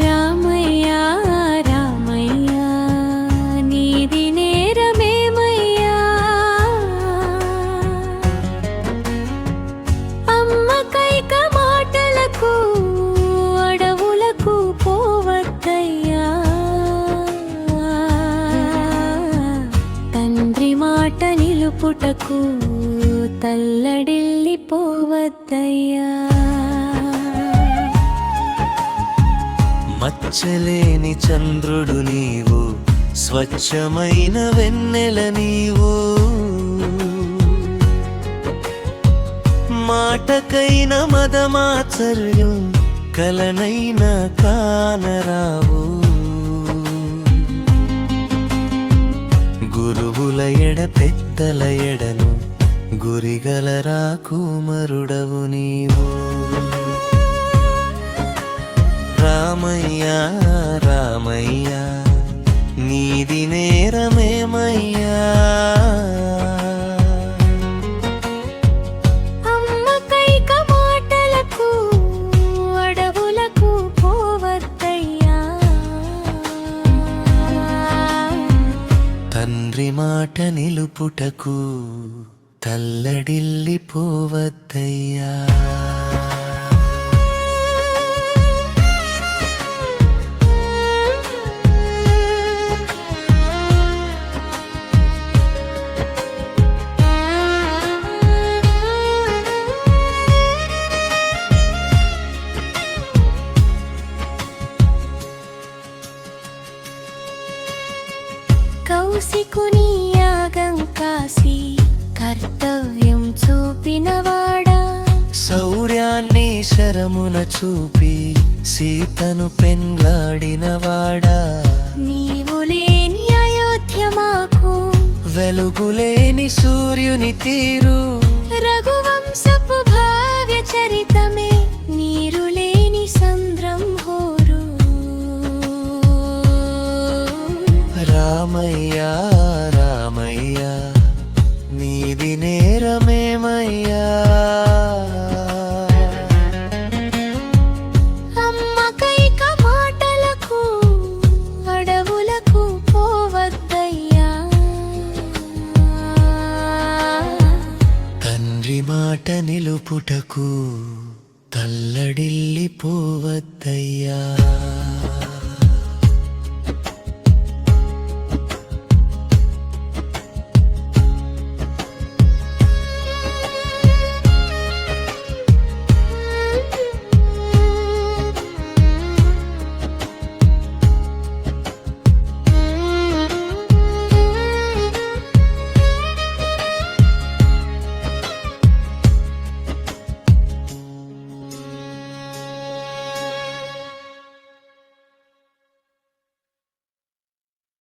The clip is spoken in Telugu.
రామయ్య రామయ్య నీది నేరమేమయ్యా? అమ్మ కైక మాటలకు అడవులకు పోవద్దయ్యా. తండ్రి మాట నిలుపుటకు తల్లడిల్లి మచ్చలేని చంద్రుడు నీవు స్వచ్ఛమైన వెన్నెల నీవు. మాటకైన మదమాచర్యం కలనైన కానరావు. గురువుల ఎడ పెద్దల ఎడను గురిగలరా కుమరుడవు నీవు. రామయ్య రామయ్య నీది నేరమేమయ్యా? తండ్రి మాట నిలుపుటకు తల్లడిల్లి కౌశికుని యాగం కాసి కర్తవ్యం చూపినవాడా శౌర్యాన్ని శరమున చూపి సీతను పెండ్లాడినవాడా నీవు లేని అయోధ్య మాకు. వెలుగులేని సూర్యుని తీరు. రఘువంశపు భావ్య చరితమే. రామయ్య రామయ్య నీది నేరమేమయ్యా? మాట నిలుపుటకు తల్లడిల్లి పోవద్దయ్యా.